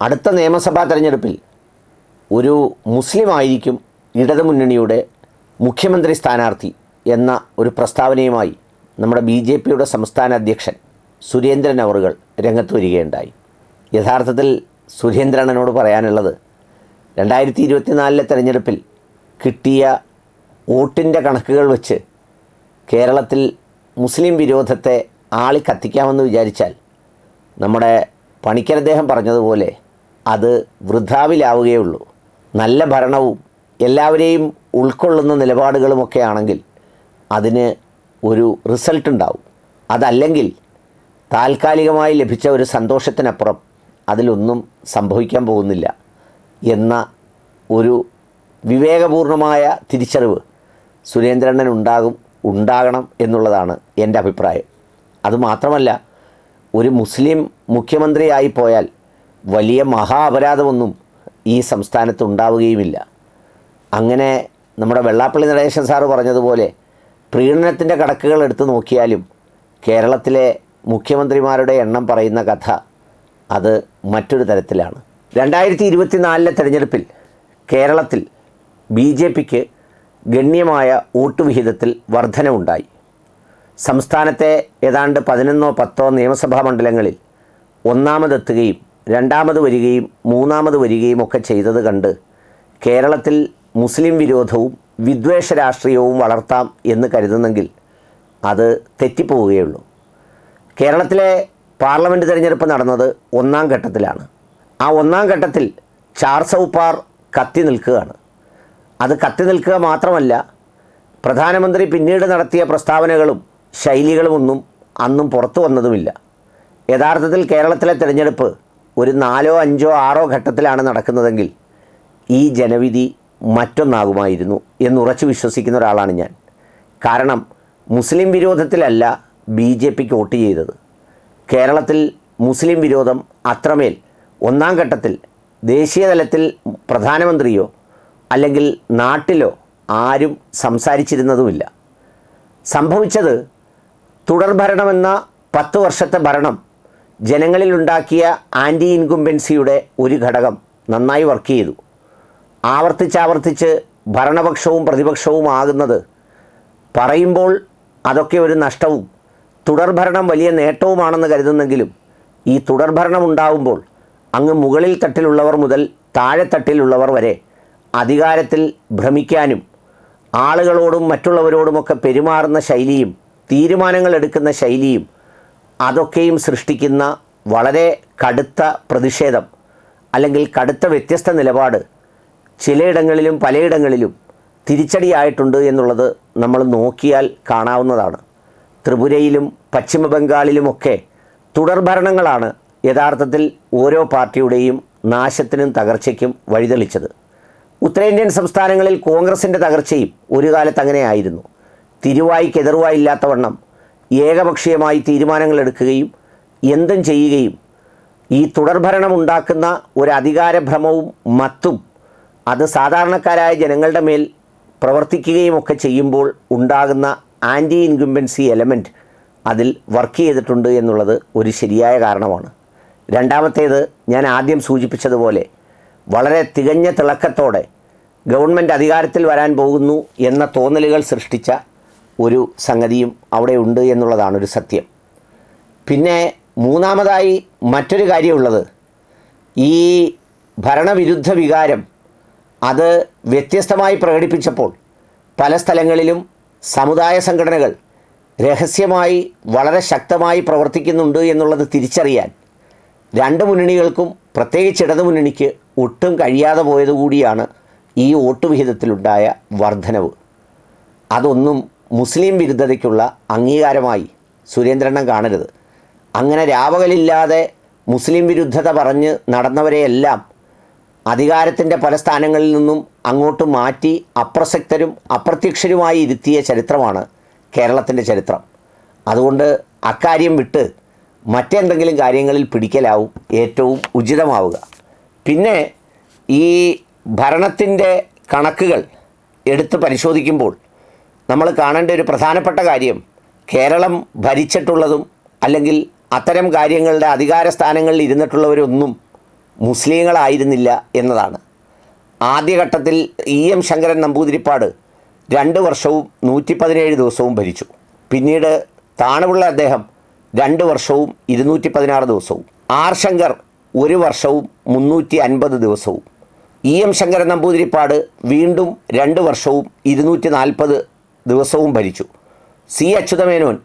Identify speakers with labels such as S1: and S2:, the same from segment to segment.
S1: അടുത്ത നിയമസഭാ തെരഞ്ഞെടുപ്പിൽ ഒരു മുസ്ലിം ആയിരിക്കും ഇടതുമുന്നണിയുടെ മുഖ്യമന്ത്രി സ്ഥാനാർത്ഥി എന്ന ഒരു പ്രസ്താവനയുമായി നമ്മുടെ ബി ജെ പിയുടെ സംസ്ഥാന അധ്യക്ഷൻ സുരേന്ദ്രൻ അവറുകൾ രംഗത്ത് വരികയുണ്ടായി. യഥാർത്ഥത്തിൽ സുരേന്ദ്രനോട് പറയാനുള്ളത് രണ്ടായിരത്തി ഇരുപത്തിനാലിലെ തെരഞ്ഞെടുപ്പിൽ കിട്ടിയ വോട്ടിന്റെ കണക്കുകൾ വെച്ച് കേരളത്തിൽ മുസ്ലിം വിരോധത്തെ ആളി കത്തിക്കാമെന്ന് വിചാരിച്ചാൽ നമ്മുടെ പണിക്കരദ്ദേഹം പറഞ്ഞതുപോലെ അത് വൃദ്ധാവിലാവുകയുള്ളൂ നല്ല ഭരണവും എല്ലാവരെയും ഉൾക്കൊള്ളുന്ന നിലപാടുകളുമൊക്കെ ആണെങ്കിൽ അതിന് ഒരു റിസൾട്ട് ഉണ്ടാവും. അതല്ലെങ്കിൽ താൽക്കാലികമായി ലഭിച്ച ഒരു സന്തോഷത്തിനപ്പുറം അതിലൊന്നും സംഭവിക്കാൻ പോകുന്നില്ല എന്ന ഒരു വിവേകപൂർണമായ തിരിച്ചറിവ് സുരേന്ദ്രണ്ണൻ ഉണ്ടാകും ഉണ്ടാകണം എന്നുള്ളതാണ് എന്റെ അഭിപ്രായം. അതുമാത്രമല്ല ഒരു മുസ്ലിം മുഖ്യമന്ത്രിയായി പോയാൽ വലിയ മഹാ അപരാധമൊന്നും ഈ സംസ്ഥാനത്ത് ഉണ്ടാവുകയുമില്ല. അങ്ങനെ നമ്മുടെ വെള്ളാപ്പള്ളി നടേശൻ സാറ് പറഞ്ഞതുപോലെ പ്രീണനത്തിന്റെ കണക്കുകൾ എടുത്തു നോക്കിയാലും കേരളത്തിലെ മുഖ്യമന്ത്രിമാരുടെ എണ്ണം പറയുന്ന കഥ അത് മറ്റൊരു തരത്തിലാണ്. രണ്ടായിരത്തി ഇരുപത്തിനാലിലെ തെരഞ്ഞെടുപ്പിൽ കേരളത്തിൽ ബി ജെ പിക്ക് ഗണ്യമായ വോട്ട് വിഹിതത്തിൽ വർധനവുണ്ടായി. സംസ്ഥാനത്തെ ഏതാണ്ട് പതിനൊന്നോ പത്തോ നിയമസഭാ മണ്ഡലങ്ങളിൽ ഒന്നാമതെത്തുകയും രണ്ടാമത് വരികയും മൂന്നാമത് വരികയും ഒക്കെ ചെയ്തത് കണ്ട് കേരളത്തിൽ മുസ്ലിം വിരോധവും വിദ്വേഷ രാഷ്ട്രീയവും വളർത്താം എന്ന് കരുതുന്നെങ്കിൽ അത് തെറ്റിപ്പോവുകയുള്ളൂ. കേരളത്തിലെ പാർലമെന്റ് തിരഞ്ഞെടുപ്പ് നടന്നത് ഒന്നാം ഘട്ടത്തിലാണ്. ആ ഒന്നാം ഘട്ടത്തിൽ ചാർ സൗപ്പാർ കത്തി നിൽക്കുകയാണ്. അത് കത്തി നിൽക്കുക മാത്രമല്ല പ്രധാനമന്ത്രി പിന്നീട് നടത്തിയ പ്രസ്താവനകളും ശൈലികളുമൊന്നും അന്നും പുറത്തു വന്നതുമില്ല. യഥാർത്ഥത്തിൽ കേരളത്തിലെ തിരഞ്ഞെടുപ്പ് ഒരു നാലോ അഞ്ചോ ആറോ ഘട്ടത്തിലാണ് നടക്കുന്നതെങ്കിൽ ഈ ജനവിധി മറ്റൊന്നാകുമായിരുന്നു എന്നുറച്ചു വിശ്വസിക്കുന്ന ഒരാളാണ് ഞാൻ. കാരണം മുസ്ലിം വിരോധത്തിലല്ല ബി ജെ പിക്ക് വോട്ട് ചെയ്തത്. കേരളത്തിൽ മുസ്ലിം വിരോധം അത്രമേൽ ഒന്നാം ഘട്ടത്തിൽ ദേശീയ തലത്തിൽ പ്രധാനമന്ത്രിയോ അല്ലെങ്കിൽ നാട്ടിലോ ആരും സംസാരിച്ചിരുന്നതുമില്ല. സംഭവിച്ചത് തുടർഭരണമെന്ന പത്ത് വർഷത്തെ ഭരണം ജനങ്ങളിലുണ്ടാക്കിയ ആന്റി ഇൻകുംബൻസിയുടെ ഒരു ഘടകം നന്നായി വർക്ക് ചെയ്തു. ആവർത്തിച്ചാവർത്തിച്ച് ഭരണപക്ഷവും പ്രതിപക്ഷവും ആകുന്നത് പറയുമ്പോൾ അതൊക്കെ ഒരു നഷ്ടവും തുടർഭരണം വലിയ നേട്ടവുമാണെന്ന് കരുതുന്നെങ്കിലും ഈ തുടർഭരണം ഉണ്ടാവുമ്പോൾ അങ്ങ് മുകളിൽ തട്ടിലുള്ളവർ മുതൽ താഴെത്തട്ടിലുള്ളവർ വരെ അധികാരത്തിൽ ഭ്രമിക്കാനും ആളുകളോടും മറ്റുള്ളവരോടുമൊക്കെ പെരുമാറുന്ന ശൈലിയും തീരുമാനങ്ങൾ എടുക്കുന്ന ശൈലിയും അതൊക്കെയും സൃഷ്ടിക്കുന്ന വളരെ കടുത്ത പ്രതിഷേധം അല്ലെങ്കിൽ കടുത്ത വ്യത്യസ്ത നിലപാട് ചിലയിടങ്ങളിലും പലയിടങ്ങളിലും തിരിച്ചടിയായിട്ടുണ്ട് എന്നുള്ളത് നമ്മൾ നോക്കിയാൽ കാണാവുന്നതാണ്. ത്രിപുരയിലും പശ്ചിമ ബംഗാളിലുമൊക്കെ തുടർഭരണങ്ങളാണ് യഥാർത്ഥത്തിൽ ഓരോ പാർട്ടിയുടെയും നാശത്തിനും തകർച്ചയ്ക്കും വഴിതെളിച്ചത്. ഉത്തരേന്ത്യൻ സംസ്ഥാനങ്ങളിൽ കോൺഗ്രസിന്റെ തകർച്ചയും ഒരു കാലത്ത് അങ്ങനെയായിരുന്നു. തിരുവായ്ക്ക് എതിർവായില്ലാത്തവണ്ണം ഏകപക്ഷീയമായി തീരുമാനങ്ങൾ എടുക്കുകയും എന്തും ചെയ്യുകയും ഈ തുടർഭരണം ഉണ്ടാക്കുന്ന ഒരു അധികാരഭ്രമവും മത്തും അത് സാധാരണക്കാരായ ജനങ്ങളുടെ മേൽ പ്രവർത്തിക്കുകയും ഒക്കെ ചെയ്യുമ്പോൾ ഉണ്ടാകുന്ന ആന്റി ഇൻകുംബൻസി എലമെന്റ് അതിൽ വർക്ക് ചെയ്തിട്ടുണ്ട് എന്നുള്ളത് ഒരു ശരിയായ കാരണമാണ്. രണ്ടാമത്തേത് ഞാൻ ആദ്യം സൂചിപ്പിച്ചതുപോലെ വളരെ തികഞ്ഞ തിളക്കത്തോടെ ഗവൺമെന്റ് അധികാരത്തിൽ വരാൻ പോകുന്നു എന്ന തോന്നലുകൾ സൃഷ്ടിച്ച ഒരു സംഗതിയും അവിടെ ഉണ്ട് എന്നുള്ളതാണ് ഒരു സത്യം. പിന്നെ മൂന്നാമതായി മറ്റൊരു കാര്യമുള്ളത് ഈ ഭരണവിരുദ്ധ വികാരം അത് വ്യത്യസ്തമായി പ്രകടിപ്പിച്ചപ്പോൾ പല സ്ഥലങ്ങളിലും സമുദായ സംഘടനകൾ രഹസ്യമായി വളരെ ശക്തമായി പ്രവർത്തിക്കുന്നുണ്ട് എന്നുള്ളത് തിരിച്ചറിയാൻ രണ്ട് മുന്നണികൾക്കും പ്രത്യേകിച്ച് ഇടതു മുന്നണിക്ക് ഒട്ടും കഴിയാതെ പോയതുകൂടിയാണ് ഈ വോട്ടുവിഹിതത്തിലുണ്ടായ വർധനവ്. അതൊന്നും മുസ്ലിം വിരുദ്ധതയ്ക്കുള്ള അംഗീകാരമായി സുരേന്ദ്രണ്ണം കാണരുത്. അങ്ങനെ രാവകലില്ലാതെ മുസ്ലിം വിരുദ്ധത പറഞ്ഞ് നടന്നവരെയെല്ലാം അധികാരത്തിന്റെ പല സ്ഥാനങ്ങളിൽ നിന്നും അങ്ങോട്ട് മാറ്റി അപ്രസക്തരും അപ്രത്യക്ഷരുമായി ഇരുത്തിയ ചരിത്രമാണ് കേരളത്തിന്റെ ചരിത്രം. അതുകൊണ്ട് അക്കാര്യം വിട്ട് മറ്റെന്തെങ്കിലും കാര്യങ്ങളിൽ പിടിക്കലാവും ഏറ്റവും ഉചിതമാവുക. പിന്നെ ഈ ഭരണത്തിന്റെ കണക്കുകൾ എടുത്ത് പരിശോധിക്കുമ്പോൾ നമ്മൾ കാണേണ്ട ഒരു പ്രധാനപ്പെട്ട കാര്യം കേരളം ഭരിച്ചിട്ടുള്ളതും അല്ലെങ്കിൽ അത്തരം കാര്യങ്ങളുടെ അധികാര സ്ഥാനങ്ങളിൽ ഇരുന്നിട്ടുള്ളവരൊന്നും മുസ്ലിങ്ങളായിരുന്നില്ല എന്നതാണ്. ആദ്യഘട്ടത്തിൽ ഇ എം ശങ്കരൻ നമ്പൂതിരിപ്പാട് രണ്ട് വർഷവും നൂറ്റി പതിനേഴ് ദിവസവും ഭരിച്ചു. പിന്നീട് താണുള്ള അദ്ദേഹം രണ്ട് വർഷവും ഇരുന്നൂറ്റി പതിനാറ് ദിവസവും. ആർ ശങ്കർ ഒരു വർഷവും മുന്നൂറ്റി അൻപത് ദിവസവും. ഇ എം ശങ്കരൻ നമ്പൂതിരിപ്പാട് വീണ്ടും രണ്ട് വർഷവും ഇരുന്നൂറ്റി നാൽപ്പത് ദിവസവും ഭരിച്ചു. സി അച്യുതമേനോൻ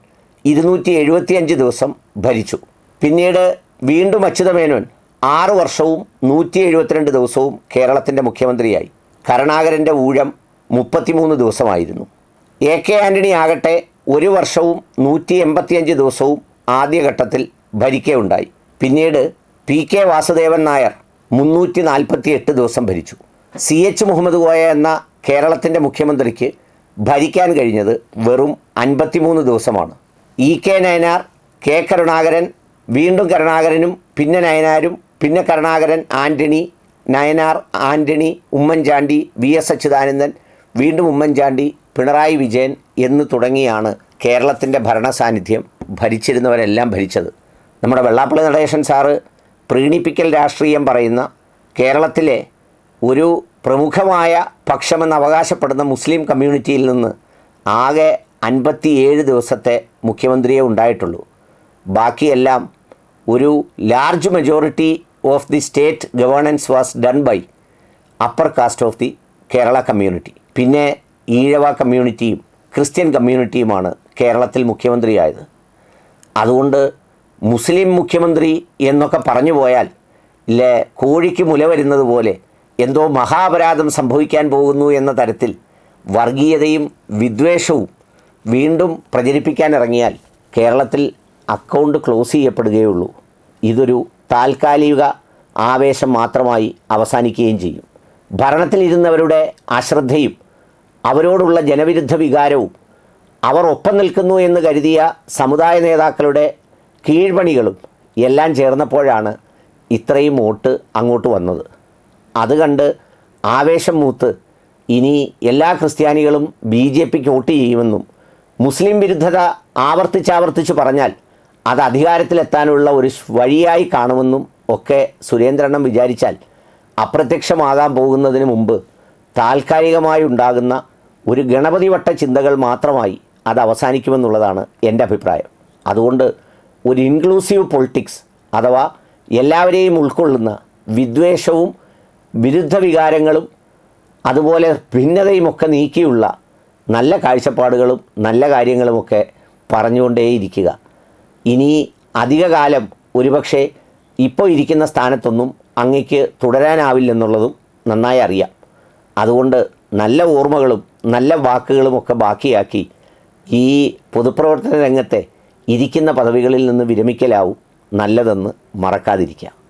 S1: ഇരുന്നൂറ്റി എഴുപത്തിയഞ്ച് ദിവസം ഭരിച്ചു. പിന്നീട് വീണ്ടും അച്യുതമേനോൻ ആറ് വർഷവും നൂറ്റി എഴുപത്തിരണ്ട് ദിവസവും കേരളത്തിന്റെ മുഖ്യമന്ത്രിയായി. കരുണാകരന്റെ ഊഴം മുപ്പത്തിമൂന്ന് ദിവസമായിരുന്നു. എ കെ ആന്റണി ആകട്ടെ ഒരു വർഷവും നൂറ്റി എൺപത്തിയഞ്ച് ദിവസവും ആദ്യഘട്ടത്തിൽ ഭരിക്കുകയുണ്ടായി. പിന്നീട് പി കെ വാസുദേവൻ നായർ മുന്നൂറ്റി നാൽപ്പത്തി എട്ട് ദിവസം ഭരിച്ചു. സി എച്ച് മുഹമ്മദ് കോയ എന്ന കേരളത്തിന്റെ മുഖ്യമന്ത്രിക്ക് ഭരിക്കാൻ കഴിഞ്ഞത് വെറും അൻപത്തിമൂന്ന് ദിവസമാണ്. E K Nayanar K Karunakaran വീണ്ടും കരുണാകരനും പിന്നെ നയനാരും പിന്നെ കരുണാകരൻ ആന്റണി നയനാർ ആന്റണി ഉമ്മൻചാണ്ടി വി എസ് അച്യുതാനന്ദൻ വീണ്ടും ഉമ്മൻചാണ്ടി പിണറായി വിജയൻ എന്ന് തുടങ്ങിയാണ് കേരളത്തിന്റെ ഭരണസാന്നിധ്യം ഭരിച്ചിരുന്നവരെല്ലാം ഭരിച്ചത്. നമ്മുടെ വെള്ളാപ്പള്ളി നടേശൻ സാറ് പ്രീണിപ്പിക്കൽ രാഷ്ട്രീയം പറയുന്ന കേരളത്തിലെ ഒരു പ്രമുഖമായ പക്ഷമെന്ന് അവകാശപ്പെടുന്ന മുസ്ലിം കമ്മ്യൂണിറ്റിയിൽ നിന്ന് ആകെ അൻപത്തിയേഴ് ദിവസത്തെ മുഖ്യമന്ത്രിയെ ഉണ്ടായിട്ടുള്ളൂ. ബാക്കിയെല്ലാം ഒരു large majority of the state governance was done by upper caste of the Kerala community പിന്നെ ഈഴവ കമ്മ്യൂണിറ്റിയും ക്രിസ്ത്യൻ കമ്മ്യൂണിറ്റിയുമാണ് കേരളത്തിൽ മുഖ്യമന്ത്രിയായത്. അതുകൊണ്ട് മുസ്ലിം മുഖ്യമന്ത്രി എന്നൊക്കെ പറഞ്ഞു പോയാൽ ഇല്ലേ കോഴിക്ക് മുല വരുന്നത് പോലെ എന്തോ മഹാപരാധം സംഭവിക്കാൻ പോകുന്നു എന്ന തരത്തിൽ വർഗീയതയും വിദ്വേഷവും വീണ്ടും പ്രചരിപ്പിക്കാൻ ഇറങ്ങിയാൽ കേരളത്തിൽ അക്കൗണ്ട് ക്ലോസ് ചെയ്യപ്പെടുകയുള്ളൂ. ഇതൊരു താൽക്കാലിക ആവേശം മാത്രമായി അവസാനിക്കുകയും ചെയ്യും. ഭരണത്തിലിരുന്നവരുടെ അശ്രദ്ധയും അവരോടുള്ള ജനവിരുദ്ധ വികാരവും അവർ ഒപ്പം നിൽക്കുന്നു എന്ന് കരുതിയ സമുദായ നേതാക്കളുടെ കീഴ്പണികളും എല്ലാം ചേർന്നപ്പോഴാണ് ഇത്രയും വോട്ട് അങ്ങോട്ട് വന്നത്. അത് കണ്ട് ആവേശം മൂത്ത് ഇനി എല്ലാ ക്രിസ്ത്യാനികളും ബി ജെ പിക്ക് വോട്ട് ചെയ്യുമെന്നും മുസ്ലിം വിരുദ്ധത ആവർത്തിച്ചാവർത്തിച്ച് പറഞ്ഞാൽ അത് അധികാരത്തിലെത്താനുള്ള ഒരു വഴിയായി കാണുമെന്നും ഒക്കെ സുരേന്ദ്രണ്ണം വിചാരിച്ചാൽ അപ്രത്യക്ഷമാകാൻ പോകുന്നതിന് മുമ്പ് താൽക്കാലികമായി ഉണ്ടാകുന്ന ഒരു ഗണപതി വട്ട ചിന്തകൾ മാത്രമായി അത് അവസാനിക്കുമെന്നുള്ളതാണ് എന്റെ അഭിപ്രായം. അതുകൊണ്ട് ഒരു ഇൻക്ലൂസീവ് പൊളിറ്റിക്സ് അഥവാ എല്ലാവരെയും ഉൾക്കൊള്ളുന്ന വിദ്വേഷവും വിരുദ്ധ വികാരങ്ങളും അതുപോലെ ഭിന്നതയുമൊക്കെ നീക്കിയുള്ള നല്ല കാഴ്ചപ്പാടുകളും നല്ല കാര്യങ്ങളുമൊക്കെ പറഞ്ഞുകൊണ്ടേയിരിക്കുക. ഇനി അധികകാലം ഒരുപക്ഷെ ഇപ്പോൾ ഇരിക്കുന്ന സ്ഥാനത്തൊന്നും അങ്ങയ്ക്ക് തുടരാനാവില്ലെന്നുള്ളതും നന്നായി അറിയാം. അതുകൊണ്ട് നല്ല ഓർമ്മകളും നല്ല വാക്കുകളുമൊക്കെ ബാക്കിയാക്കി ഈ പൊതുപ്രവർത്തന രംഗത്തെ ഇരിക്കുന്ന പദവികളിൽ നിന്ന് വിരമിക്കലാവും നല്ലതെന്ന് മറക്കാതിരിക്കുക